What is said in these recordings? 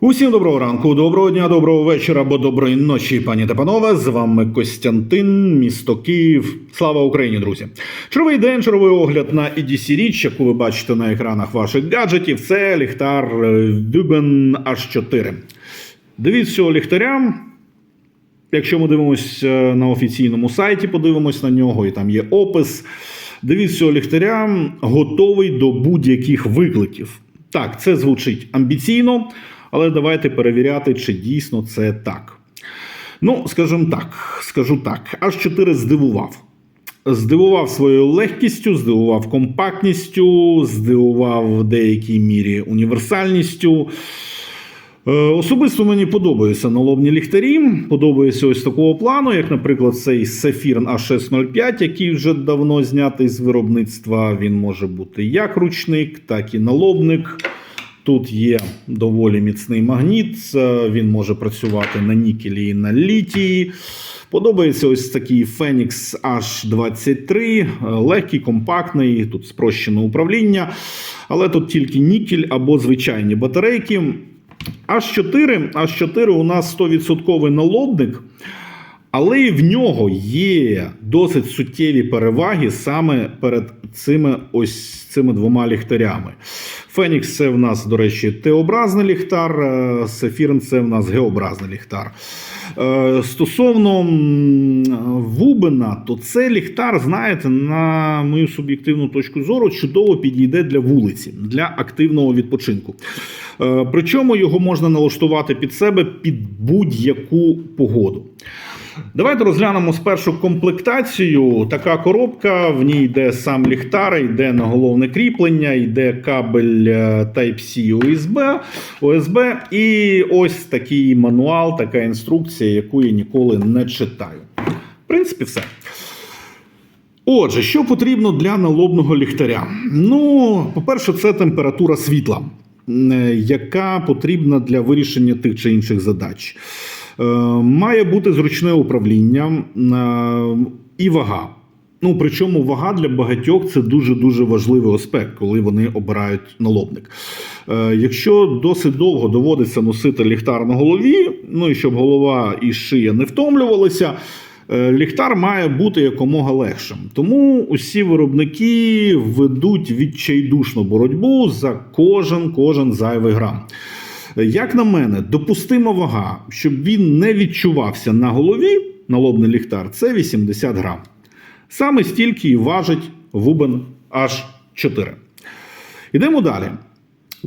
Усім доброго ранку, доброго дня, доброго вечора або доброї ночі, пані та панове. З вами Костянтин, місто Київ. Слава Україні, друзі! Черговий день, черговий огляд на EDC річ, яку ви бачите на екранах ваших гаджетів. Це ліхтар е, Dubin H4. Дивіться цього ліхтаря. Якщо ми дивимося на офіційному сайті, подивимось на нього, і там є опис. Дивіться цього ліхтаря, готовий до будь-яких викликів. Так, це звучить амбіційно, але давайте перевіряти, чи дійсно це так. Ну, скажімо так, скажу так, H4 здивував. Здивував своєю легкістю, здивував компактністю, здивував в деякій мірі універсальністю. Е, Особисто мені подобаються налобні ліхтарі. Подобається ось такого плану, як, наприклад, цей Saphir A605, який вже давно знятий з виробництва. Він може бути як ручник, так і налобник. Тут є доволі міцний магніт, е, він може працювати на нікелі і на літії. Подобається ось такий Phoenix H23, е, легкий, компактний, тут спрощене управління, але тут тільки нікель або звичайні батарейки. H4, H4 у нас 100% налобник, але в нього є досить суттєві переваги саме перед цими ось цими двома ліхтарями. Фенікс це в нас, до речі, Т-образний ліхтар, е, Сефірн це в нас Г-образний ліхтар. Е, Стосовно Вубена, то це ліхтар, знаєте, на мою суб'єктивну точку зору, чудово підійде для вулиці, для активного відпочинку. Е, Причому його можна налаштувати під себе під будь-яку погоду. Давайте розглянемо спершу комплектацію. Така коробка, в ній йде сам ліхтар, йде наголовне кріплення, йде кабель е, Type-C USB, USB і ось такий мануал, така інструкція, яку я ніколи не читаю. В принципі, все. Отже, що потрібно для налобного ліхтаря? Ну, по-перше, це температура світла, е, яка потрібна для вирішення тих чи інших задач. Е, Має бути зручне управління е, і вага. Ну, причому вага для багатьох це дуже дуже важливий аспект, коли вони обирають налобник. Е, Якщо досить довго доводиться носити ліхтар на голові, ну і щоб голова і шия не втомлювалися, е, ліхтар має бути якомога легшим. Тому усі виробники ведуть відчайдушну боротьбу за кожен кожен зайвий грам. Як на мене, допустима вага, щоб він не відчувався на голові, налобний ліхтар, це 80 грам. Саме стільки і важить Вубен H4. Ідемо далі.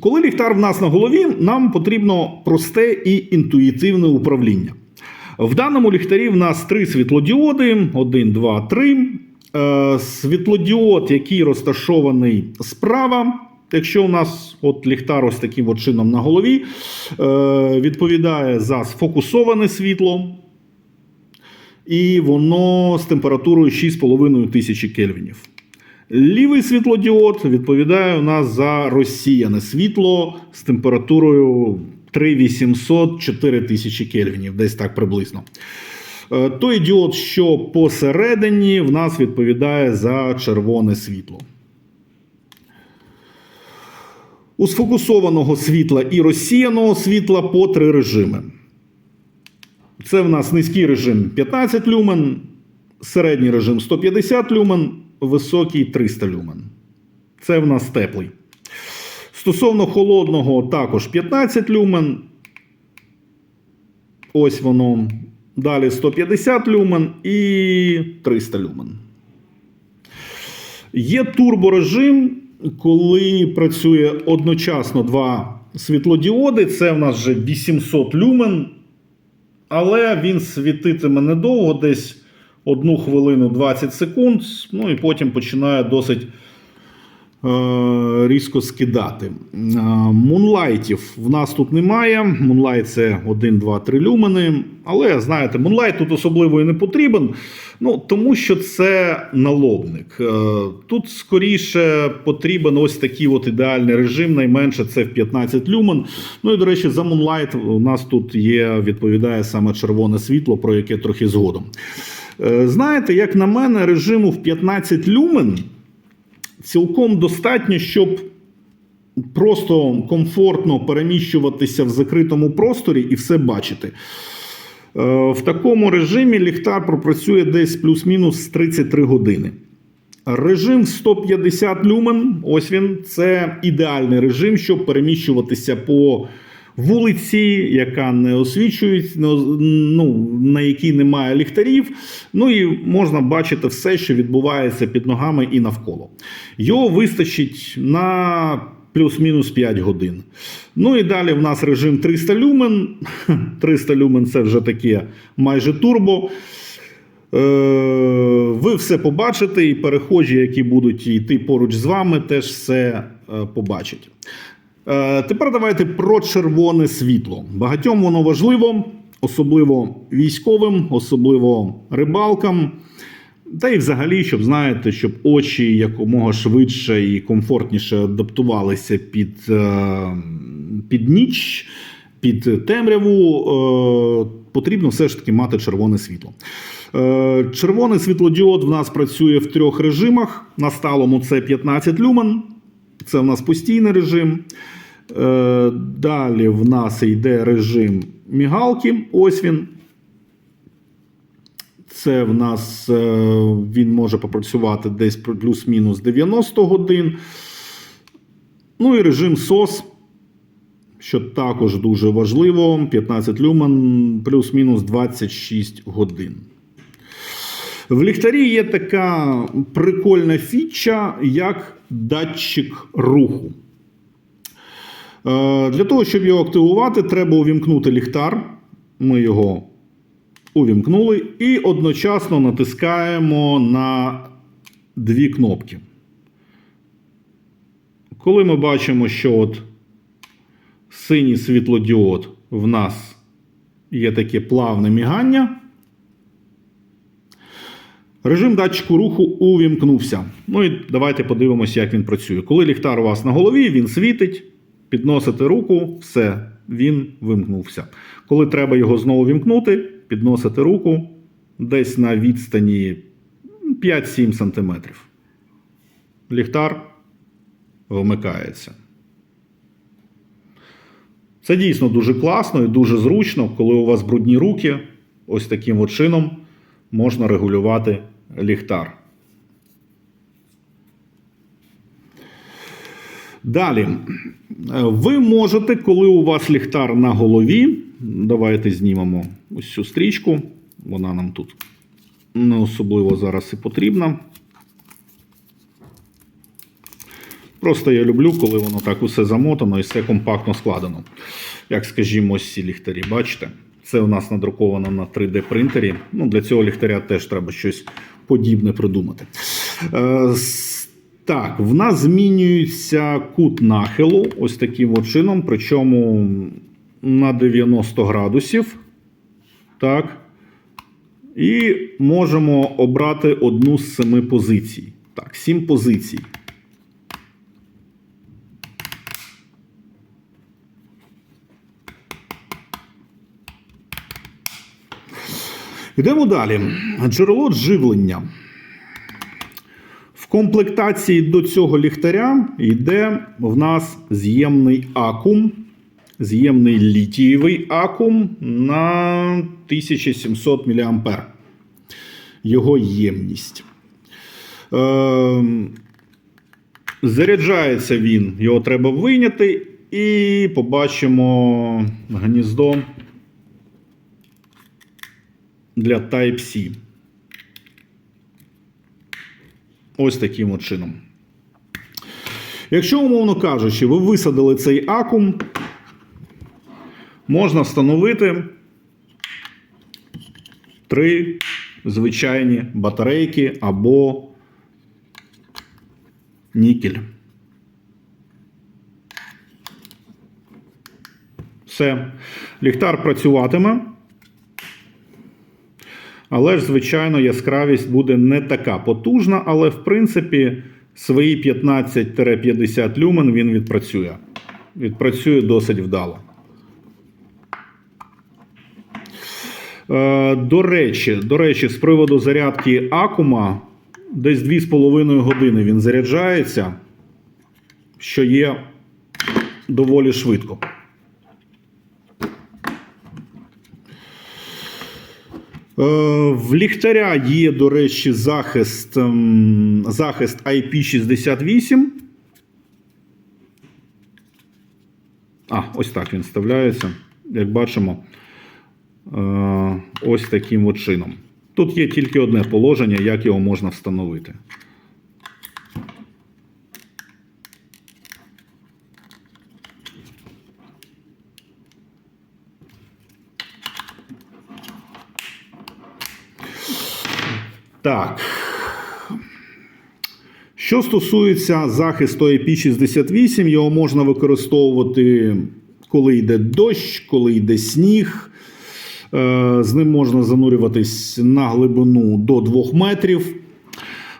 Коли ліхтар в нас на голові, нам потрібно просте і інтуїтивне управління. В даному ліхтарі в нас три світлодіоди: 1, 2, 3. Е, Світлодіод, який розташований справа. Якщо у нас от ліхтар ось таким от чином на голові, е, відповідає за сфокусоване світло, і воно з температурою 6,5 тисячі кельвінів. Лівий світлодіод відповідає у нас за розсіяне світло з температурою 3800-4000 тисячі кельвінів, десь так приблизно. Е, Той діод, що посередині, в нас відповідає за червоне світло. У сфокусованого світла і розсіяного світла по три режими. Це в нас низький режим 15 люмен, середній режим 150 люмен, високий 300 люмен. Це в нас теплий. Стосовно холодного, також 15 люмен. Ось воно. Далі 150 люмен і 300 люмен. Є турборежим, коли працює одночасно два світлодіоди. Це в нас вже 800 люмен. Але він світитиме недовго, десь 1 хвилину 20 секунд. Ну і потім починає досить різко скидати. Е, Мунлайтів в нас тут немає. Мунлайт це 1, 2, 3 люмени. Але знаєте, Мунлайт тут особливо і не потрібен. Ну, тому що це налобник. Е, Тут скоріше потрібен ось такий от ідеальний режим. Найменше це в 15 люмен. Ну і до речі, за Moonlight у нас тут є, відповідає саме червоне світло, про яке трохи згодом. Е, Знаєте, як на мене, режиму в 15 люмен цілком достатньо, щоб просто комфортно переміщуватися в закритому просторі і все бачити. Е, В такому режимі ліхтар пропрацює десь плюс-мінус 33 години. Режим 150 люмен, ось він, це ідеальний режим, щоб переміщуватися по вулиці, яка не освічується, ну, на якій немає ліхтарів. Ну і можна бачити все, що відбувається під ногами і навколо. Його вистачить на плюс-мінус 5 годин. Ну і далі в нас режим 300 люмен. 300 люмен це вже таке майже турбо. Е, Ви все побачите, і перехожі, які будуть йти поруч з вами, теж все е, побачать. Е, Тепер давайте про червоне світло. Багатьом воно важливо, особливо військовим, особливо рибалкам. Та й взагалі, щоб знаєте, щоб очі якомога швидше і комфортніше адаптувалися під, е, під ніч, під темряву, е, потрібно все ж таки мати червоне світло. Е, Червоний світлодіод в нас працює в трьох режимах. На сталому це 15 люмен, це в нас постійний режим. Е, Далі в нас йде режим мігалки. Ось він. Це в нас е, він може попрацювати десь плюс-мінус 90 годин. Ну і режим SOS, що також дуже важливо. 15 люмен, плюс-мінус 26 годин. В ліхтарі є така прикольна фіча, як датчик руху. Е, Для того, щоб його активувати, треба увімкнути ліхтар. Ми його увімкнули і одночасно натискаємо на дві кнопки. Коли ми бачимо, що от синій світлодіод в нас є таке плавне мігання, режим датчику руху увімкнувся. Ну і давайте подивимося, як він працює. Коли ліхтар у вас на голові, він світить, підносите руку, все, він вимкнувся. Коли треба його знову вімкнути, підносите руку десь на відстані 5-7 см. Ліхтар вмикається. Це дійсно дуже класно і дуже зручно, коли у вас брудні руки, ось таким от чином можна регулювати ліхтар. Далі. Е, Ви можете, коли у вас ліхтар на голові, давайте знімемо ось цю стрічку. Вона нам тут не особливо зараз і потрібна. Просто я люблю, коли воно так усе замотано і все компактно складено. Як, скажімо, ось ці ліхтарі, бачите? Це у нас надруковано на 3D принтері. Ну, для цього ліхтаря теж треба щось подібне придумати. Так, в нас змінюється кут нахилу ось таким от чином, причому на 90 градусів. Так. І можемо обрати одну з семи позицій. Так, сім позицій. Йдемо далі. Джерело живлення. Комплектації до цього ліхтаря йде в нас з'ємний акум, з'ємний літієвий акум на 1700 мА. Його ємність. Е, заряджається він, його треба вийняти, і побачимо гніздо для Type-C. Ось таким от чином. Якщо, умовно кажучи, ви висадили цей акум, можна встановити три звичайні батарейки або нікель. Все. Ліхтар працюватиме. Але ж, звичайно, яскравість буде не така потужна, але в принципі свої 15-50 люмен він відпрацює. Відпрацює досить вдало. Е, До речі, до речі, з приводу зарядки акума, десь 2,5 години він заряджається, що є доволі швидко. В ліхтаря є, до речі, захист, ем, захист IP68. А, ось так він вставляється. Як бачимо, е, ось таким от чином. Тут є тільки одне положення, як його можна встановити. Так. Що стосується захисту IP68, його можна використовувати, коли йде дощ, коли йде сніг. Е, З ним можна занурюватись на глибину до 2 метрів.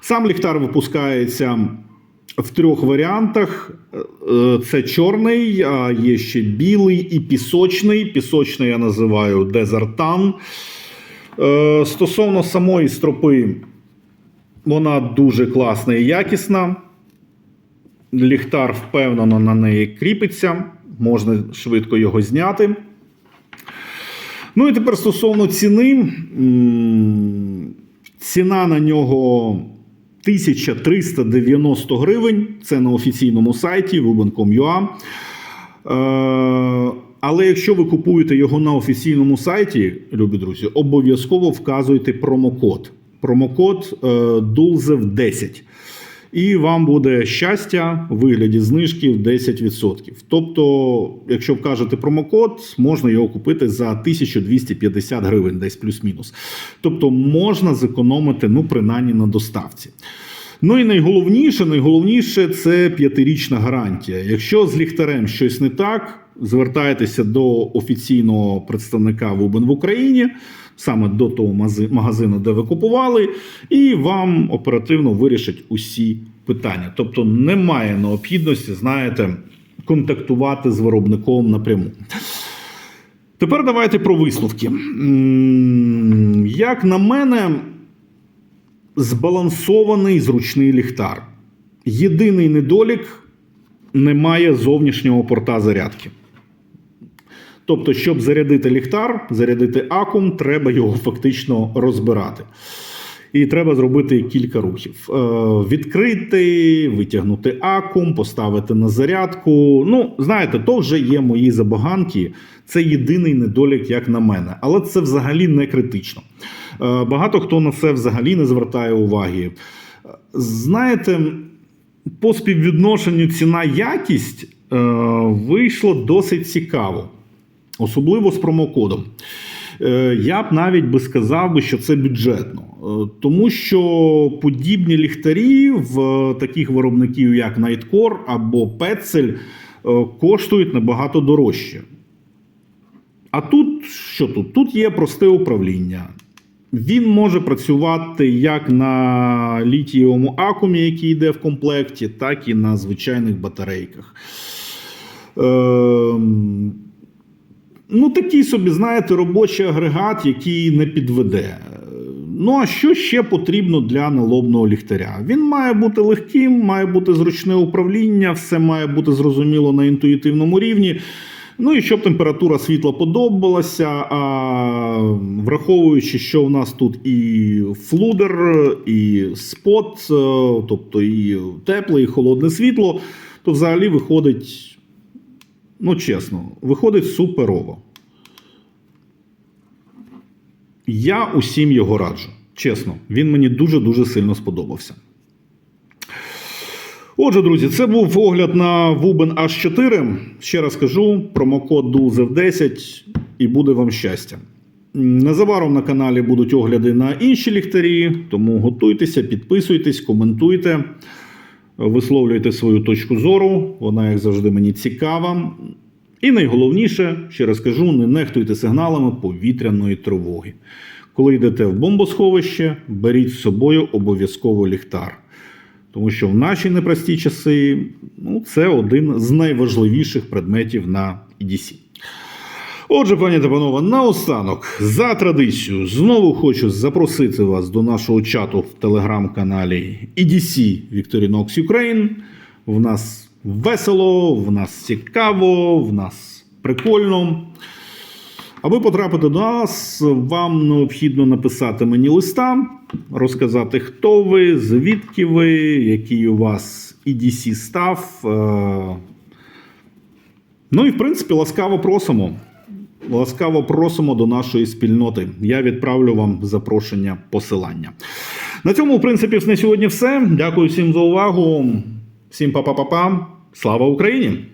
Сам ліхтар випускається в трьох варіантах: Е, це чорний, а є ще білий і пісочний. Пісочний я називаю дезертан. Е, Стосовно самої стропи, вона дуже класна і якісна. Ліхтар впевнено на неї кріпиться, можна швидко його зняти. Ну і тепер стосовно ціни. Ціна на нього 1390 гривень. Це на офіційному сайті wuben.com.ua. Але якщо ви купуєте його на офіційному сайті, любі друзі, обов'язково вказуйте промокод. Промокод е, DULZEV10. І вам буде щастя в вигляді знижки в 10%. Тобто, якщо вкажете промокод, можна його купити за 1250 гривень, десь плюс-мінус. Тобто можна зекономити ну, принаймні на доставці. Ну і найголовніше, найголовніше це п'ятирічна гарантія. Якщо з ліхтарем щось не так, звертайтеся до офіційного представника Вубен в Україні, саме до того магазину, де ви купували, і вам оперативно вирішать усі питання. Тобто немає необхідності, знаєте, контактувати з виробником напряму. Тепер давайте про висновки. Як на мене, збалансований зручний ліхтар. Єдиний недолік немає зовнішнього порта зарядки. Тобто, щоб зарядити ліхтар, зарядити акум, треба його фактично розбирати. І треба зробити кілька рухів: Е, відкрити, витягнути акум, поставити на зарядку. Ну, знаєте, то вже є мої забаганки. Це єдиний недолік, як на мене. Але це взагалі не критично. Е, Багато хто на це взагалі не звертає уваги. Знаєте, по співвідношенню ціна-якість е, вийшло досить цікаво, особливо з промокодом. Е, Я б навіть би сказав що це бюджетно, тому що подібні ліхтарі в таких виробників, як Nightcore або е, коштують набагато дорожче. А тут що тут? Тут є просте управління. Він може працювати як на літієвому акумі, який йде в комплекті, так і на звичайних батарейках. Ем, ну, такий собі, знаєте, робочий агрегат, який не підведе. Ну, а що ще потрібно для налобного ліхтаря? Він має бути легким, має бути зручне управління, все має бути зрозуміло на інтуїтивному рівні. Ну і щоб температура світла подобалася, а враховуючи, що в нас тут і флудер, і спот, е, тобто і тепле, і холодне світло, то взагалі виходить, ну чесно, виходить суперово. Я усім його раджу. Чесно, він мені дуже-дуже сильно сподобався. Отже, друзі, це був огляд на Wuben H4. Ще раз кажу, промокод DULZEV10 і буде вам щастя. Незабаром на каналі будуть огляди на інші ліхтарі, тому готуйтеся, підписуйтесь, коментуйте, висловлюйте свою точку зору. Вона, як завжди, мені цікава. І найголовніше, ще раз кажу, не нехтуйте сигналами повітряної тривоги. Коли йдете в бомбосховище, беріть з собою обов'язково ліхтар. Тому що в наші непрості часи ну, це один з найважливіших предметів на EDC. Отже, пані та панове, наостанок, за традицією, знову хочу запросити вас до нашого чату в телеграм-каналі EDC Victorinox Ukraine. В нас весело, в нас цікаво, в нас прикольно. Аби потрапити до нас, вам необхідно написати мені листа, розказати, хто ви, звідки ви, який у вас EDC став. Е, Ну і в принципі, ласкаво просимо. Ласкаво просимо до нашої спільноти. Я відправлю вам запрошення посилання. На цьому, в принципі, на сьогодні все. Дякую всім за увагу. Всім па-па-па-па. Слава Україні!